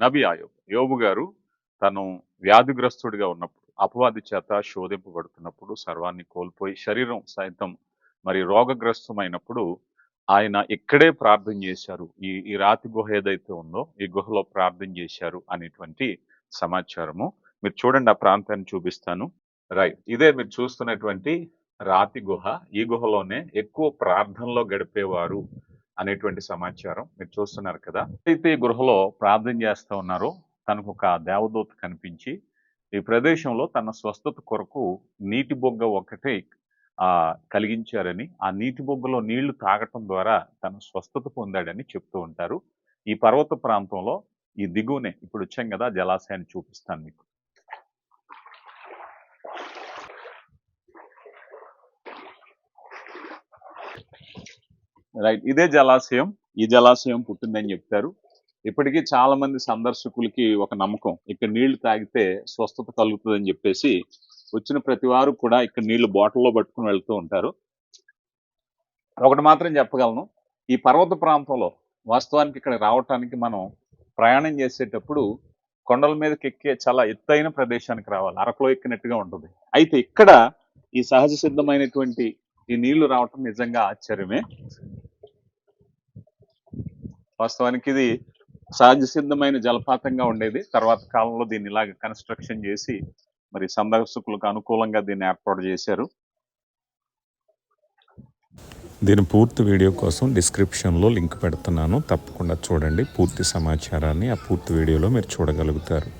నబి ఆయోబ్. యోబు గారు తను వ్యాధిగ్రస్తుడిగా ఉన్నప్పుడు అపవాది చేత శోధింపబడుతున్నప్పుడు సర్వాన్ని కోల్పోయి శరీరం సైతం మరి రోగగ్రస్తమైనప్పుడు ఆయన ఇక్కడే ప్రార్థన చేశారు. ఈ ఈ రాతి గుహ ఏదైతే ఉందో ఈ గుహలో ప్రార్థన చేశారు అనేటువంటి సమాచారము. మీరు చూడండి ఆ ప్రాంతాన్ని చూపిస్తాను. రైట్. ఇదే మీరు చూస్తున్నటువంటి రాతి గుహ. ఈ గుహలోనే ఎక్కువ ప్రార్థనలో గడిపేవారు. అనేటువంటి సమాచారం మీరు చూస్తున్నారు కదా. అయితే ఈ గృహలో ప్రార్థన చేస్తూ ఉన్నారో తనకు ఒక దేవదూత కనిపించి ఈ ప్రదేశంలో తన స్వస్థత కొరకు నీటి బొగ్గ ఒకటే కలిగించారని ఆ నీటి బొగ్గలో నీళ్ళు తాగటం ద్వారా తన స్వస్థత పొందాడని చెప్తూ ఉంటారు. ఈ పర్వత ప్రాంతంలో ఈ దిగువనే ఇప్పుడు వచ్చాం కదా జలాశయాన్ని చూపిస్తాను మీకు. రైట్ ఇదే జలాశయం. ఈ జలాశయం పుట్టిందని చెప్తారు. ఇప్పటికీ చాలా మంది సందర్శకులకి ఒక నమ్మకం. ఇక్కడ నీళ్ళు తాగితే స్వస్థత కలుగుతుందని చెప్పేసి వచ్చిన ప్రతి వారు కూడా ఇక్కడ నీళ్ళు బాటిల్లో పట్టుకుని వెళ్తూ ఉంటారు. ఒకటి మాత్రం చెప్పగలను. ఈ పర్వత ప్రాంతంలో వాస్తవానికి ఇక్కడ రావటానికి మనం ప్రయాణం చేసేటప్పుడు కొండల మీదకి ఎక్కే చాలా ఎత్తైన ప్రదేశానికి రావాలి. అరకులో ఎక్కినట్టుగా ఉంటుంది. అయితే ఇక్కడ ఈ సహజ సిద్ధమైనటువంటి ఈ నీళ్ళు రావటం నిజంగా ఆశ్చర్యమే. వాస్తవానికి ఇది సహజ సిద్ధమైన జలపాతంగా ఉండేది. తర్వాత కాలంలో దీన్ని ఇలాగ కన్స్ట్రక్షన్ చేసి మరి సందర్శకులకు అనుకూలంగా దీన్ని ఏర్పాటు చేశారు. దీని పూర్తి వీడియో కోసం డిస్క్రిప్షన్లో లింక్ పెడుతున్నాను. తప్పకుండా చూడండి. పూర్తి సమాచారాన్ని ఆ పూర్తి వీడియోలో మీరు చూడగలుగుతారు.